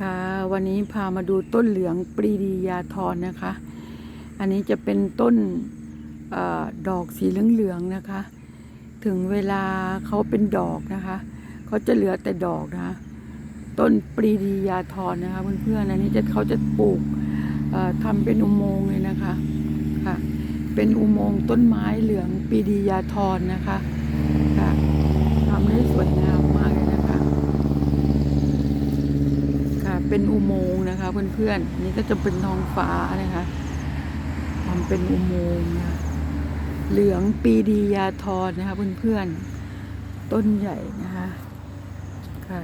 คะ วันนี้พามาดูต้นเหลืองปรีดียาทรนนะคะ อันนี้จะเป็นต้นอดอกสีเหลืองๆนะคะ ถึงเวลาเขาเป็นดอกนะคะเขาจะเหลือแต่ดอกนะะต้นปรีดียาทรนนะคะเพื่อนๆอันนี้จะเขาจะปลูกเอ่อทำเป็นอุโมงค์เลยนะคะค่ะเป็นอุโมงค์ต้นไม้เหลืองปรีดียาทรนะคะค่ะทำได้สวยงามมากเลยนะคะ ค่ะ เป็นอุโมงค์นะคะ เพื่อนๆนี่ก็จะเป็นท้องฟ้านะคะทำเป็นอุโมงค์นะเหลืองปีดียาทรนนะคะเพื่อนๆต้นใหญ่นะคะค่ะ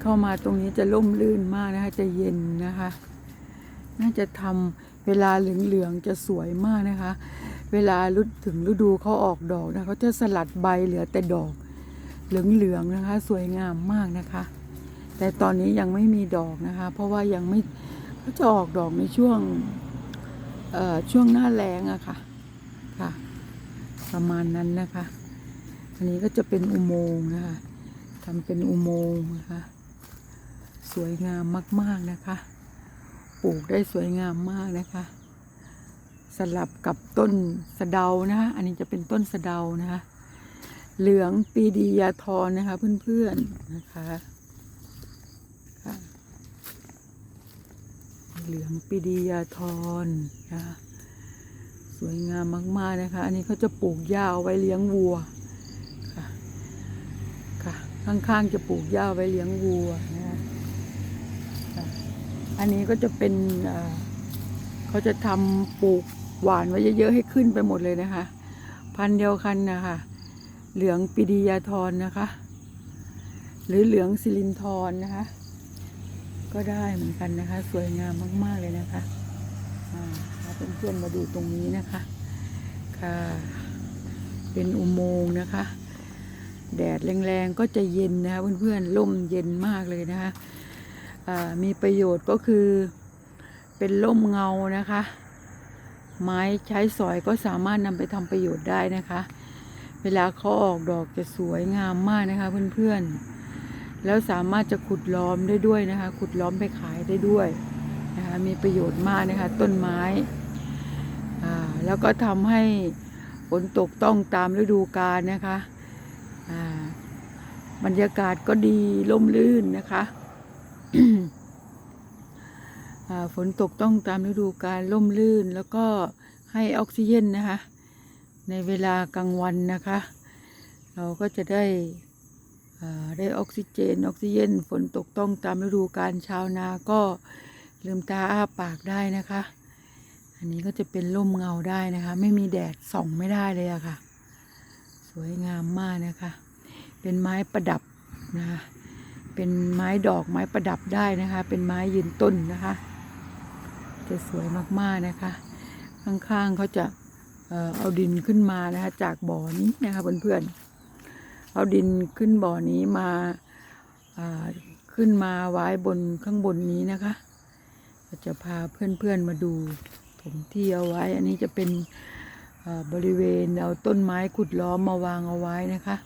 เข้ามาตรงนี้จะร่มรื่นมากนะคะ จะเย็นนะคะ น่าจะทำเวลาเหลืองๆจะสวยมากนะคะ เวลาฤดถึงฤดูเขาออกดอกนะเขาจะสลัดใบเหลือแต่ดอกเหลืองๆนะคะ สวยงามมากนะคะ แต่ตอนนี้ยังไม่มีดอกนะคะ เพราะว่ายังไม่เขาจะออกดอกในช่วงช่วงหน้าแล้งอะค่ะค่ะ ประมาณนั้นนะคะ อันนี้ก็จะเป็นอุโมงค์นะคะทำเป็นอุโมงค์นะคะ สวยงามมาก ๆนะคะ ปลูกได้สวยงามมากนะคะ สลับกับต้นสะเดานะคะอันนี้จะเป็นต้นสะเดานะคะ เหลืองปีดียาทรนะคะเพื่อนๆนะคะคะ เหลืองปีดียาทรนะคะสวยงามมาก ๆ นะคะ อันนี้เขาจะปลูกหญ้าเอาไว้เลี้ยงวัวค่ะค่ะข้างๆจะปลูกหญ้าไว้เลี้ยงวัวนะคะอันนี้ก็จะเป็นเขาจะทำปลูกหวานไว้เยอะๆให้ขึ้นไปหมดเลยนะคะ พันเดียวกันนะคะเหลืองปีดียาทรนะคะ หรือเหลืองสิรินทรนะคะ ก็ได้เหมือนกันนะคะ สวยงามมากๆเลยนะคะอ่าเพื่อนๆมาดูตรงนี้นะคะ ค่ะ เป็นอุโมงค์นะคะ แดดแรงๆก็จะเย็นนะคะเพื่อนๆร่มเย็นมากเลยนะคะมีประโยชน์ก็คือเป็นร่มเงานะคะ ไม้ใช้สอยก็สามารถนำไปทำประโยชน์ได้นะคะ เวลาเขาออกดอกจะสวยงามมากนะคะเพื่อนๆ แล้วสามารถจะขุดล้อมได้ด้วยนะคะ ขุดล้อมไปขายได้ด้วยนะคะมีประโยชน์มากนะคะต้นไม้แล้วก็ทำให้ฝนตกต้องตามฤดูกาลนะคะบรรยากาศก็ดีร่มรื่นนะคะฝนตกต้องตามฤดูกาลร่มรื่น แล้วก็ให้ออกซิเจนนะคะ ในเวลากลางวันนะคะ เราก็จะได้ ได้ออกซิเจนออกซิเจนฝนตกต้องตามฤดูกาลชาวนาก็ลืมตาอ้าปากได้นะคะ อันนี้ก็จะเป็นร่มเงาได้นะคะ ไม่มีแดดส่องไม่ได้เลยอะค่ะ สวยงามมากนะคะ เป็นไม้ประดับนะคะเป็นไม้ดอกไม้ประดับได้นะคะ เป็นไม้ยืนต้นนะคะ จะสวยมากๆนะคะ ข้างๆเขาจะเอ่อเอาดินขึ้นมานะคะ จากบ่อนี้นะคะเพื่อนๆ เอาดินขึ้นบ่อนี้มาขึ้นมาไว้บนข้างบนนี้นะคะก็จะพาเพื่อนๆมาดูถมที่เอาไว้ อันนี้จะเป็นบริเวณเอาต้นไม้ขุดล้อมมาวางเอาไว้นะคะ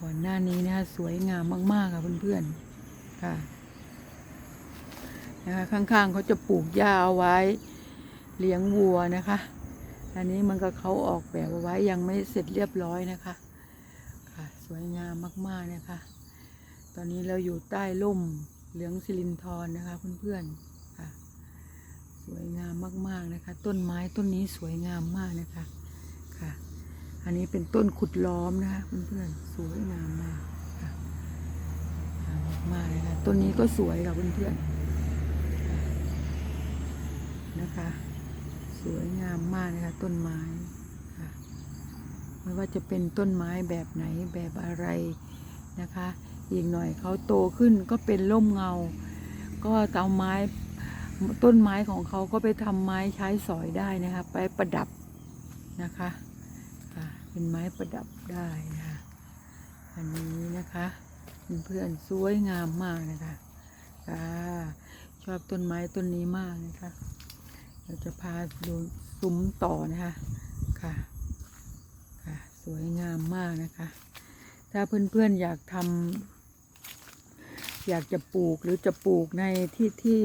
ก่อนหน้านี้นะคะสวยงามมากๆค่ะเพื่อนๆค่ะนะคะข้างๆเขาจะปลูกหญ้าเอาไว้เลี้ยงวัวนะคะ อันนี้มันก็เขาออกแบบเอาไว้ยังไม่เสร็จเรียบร้อยนะคะ สวยงามมากๆนะคะ ตอนนี้เราอยู่ใต้ร่มเหลืองสิรินทรนะคะเพื่อนๆค่ะ สวยงามมากๆนะคะ ต้นไม้ต้นนี้สวยงามมากนะคะค่ะ อันนี้เป็นต้นขุดล้อมนะคะเพื่อนๆสวยงามมากค่ะงามมากเลยค่ะต้นนี้ก็สวยค่ะเพื่อนๆนะคะ สวยงามมากนะคะต้นไม้ ไม่ว่าจะเป็นต้นไม้แบบไหนแบบอะไรนะคะ อีกหน่อยเขาโตขึ้นก็เป็นร่มเงา ก็เอาไม้ต้นไม้ของเขาก็ไปทำไม้ใช้สอยได้นะคะไปประดับนะคะค่ะเป็นไม้ประดับได้นะคะอันนี้นะคะเพื่อนสวยงามมากนะคะค่ะชอบต้นไม้ต้นนี้มากนะคะ เราจะพาดูซุ้มต่อนะคะค่ะ วยงามมากนะคะ ถ้าเพื่อนๆอยากทำอยากจะปลูกหรือจะปลูกในที่ที่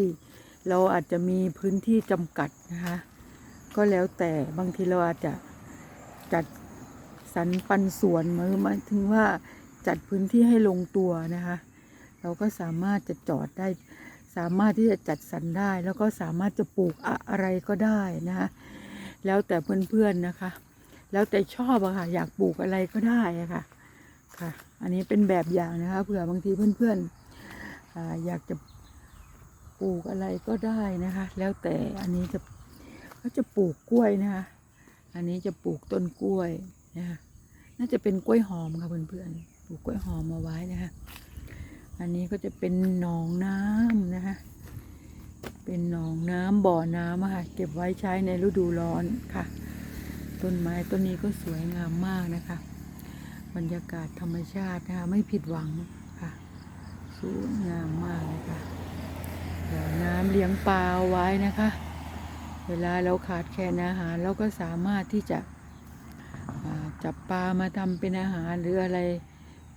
เราอาจจะมีพื้นที่จำกัดนะคะ ก็แล้วแต่บางทีเราอาจจะจัดสรรปันส่วนมาหมายถึงว่าจัดพื้นที่ให้ลงตัวนะคะ เราก็สามารถจะจอดได้ สามารถที่จะจัดสรรได้ แล้วก็สามารถจะปลูกอะไรก็ได้นะคะแล้วแต่เพื่อนๆนะคะ แล้วแต่ชอบอะค่ะ อยากปลูกอะไรก็ได้อะค่ะ ค่ะ อันนี้เป็นแบบอย่างนะคะ เผื่อบางทีเพื่อนๆออยากจะปลูกอะไรก็ได้นะคะ แล้วแต่อันนี้จะก็จะปลูกกล้วยนะคะ อันนี้จะปลูกต้นกล้วยนะคะน่าจะเป็นกล้วยหอมค่ะเพื่อนๆ ปลูกกล้วยหอมมาไว้นะคะ อันนี้ก็จะเป็นหนองน้ำนะคะ เป็นหนองน้ำบ่อน้ำอะค่ะ เก็บไว้ใช้ในฤดูร้อนค่ะ ต้นไม้ต้นนี้ก็สวยงามมากนะคะ บรรยากาศธรรมชาตินะคะไม่ผิดหวังค่ะสวยงามมากเลยค่ะบ่อน้ำเลี้ยงปลาไว้นะคะ เวลาเราขาดแคลนอาหารเราก็สามารถที่จะจับปลามาทำเป็นอาหารหรืออะไร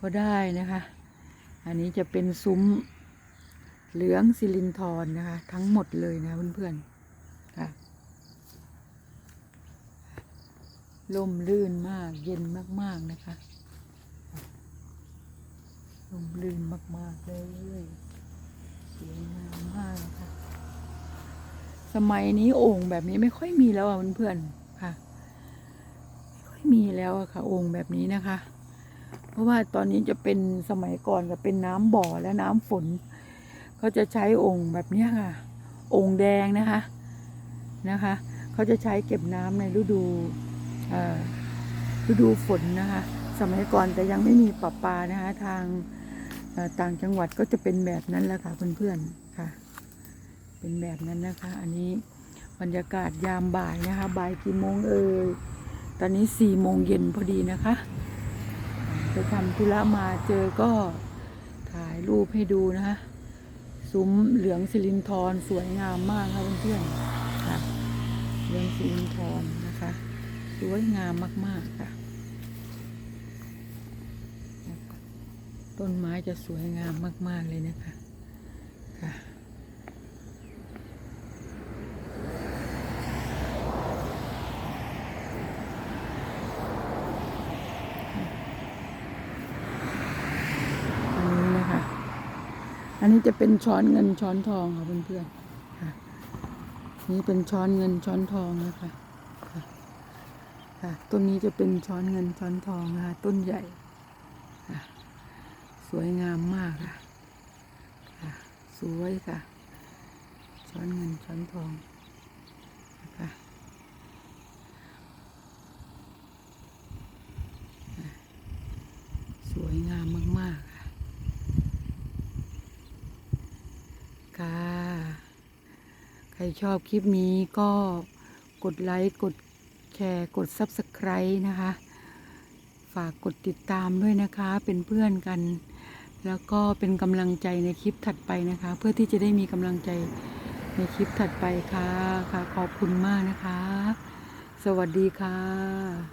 ก็ได้นะคะ อันนี้จะเป็นซุ้มเหลืองซิลินทรนะคะ ทั้งหมดเลยนะเพื่อนๆค่ะ ล่มลื่นมากเย็นมาก ๆ นะคะล่มลื่นมาก ๆ เลยสวยงามมากนะคะสมัยนี้โอ่งแบบนี้ไม่ค่อยมีแล้วอะเพื่อนๆค่ะ ไม่ค่อยมีแล้วอะค่ะโอ่งแบบนี้นะคะ เพราะว่าตอนนี้จะเป็นสมัยก่อนก็เป็นน้ำบ่อและน้ำฝนเขาจะใช้โองค์แบบนี้ค่ะโองค์แดงนะคะนะคะเขาจะใช้เก็บน้ำในฤดู ฤดูฝนนะคะ สมัยก่อนแต่ยังไม่มีประปานะคะ ทางต่างจังหวัดก็จะเป็นแบบนั้นแหละค่ะเพื่อนๆค่ะ เป็นแบบนั้นนะคะ อันนี้บรรยากาศยามบ่ายนะคะบ่ายกี่โมงเอ่ยตอนนี้สี่โมงเย็นพอดีนะคะ ไปทำธุระมาเจอก็ถ่ายรูปให้ดูนะคะซุ้มเหลืองสิรินทรสวยงามมากค่ะเพื่อนๆค่ะเหลืองสิรินทรนะคะ สวยงามมาก ๆ ค่ะ ต้นไม้จะสวยงามมาก ๆ เลยนะคะ ค่ะอันนี้นะคะอันนี้จะเป็นช้อนเงินช้อนทองค่ะเพื่อนๆค่ะ นี่เป็นช้อนเงินช้อนทองนะคะ ค่ะต้นนี้จะเป็นช้อนเงินช้อนทองนะคะต้นใหญ่ค่ะสวยงามมากค่ะค่ะสวยค่ะ ช้อนเงินช้อนทองนะคะค่ะสวยงามมากๆค่ะค่ะ ใครชอบคลิปนี้ก็กดไลค์กด แชร์กด Subscribe นะคะ ฝากกดติดตามด้วยนะคะเป็นเพื่อนกัน แล้วก็เป็นกำลังใจในคลิปถัดไปนะคะ เพื่อที่จะได้มีกำลังใจในคลิปถัดไปค่ะค่ะ ขอบคุณมากนะคะ สวัสดีค่ะ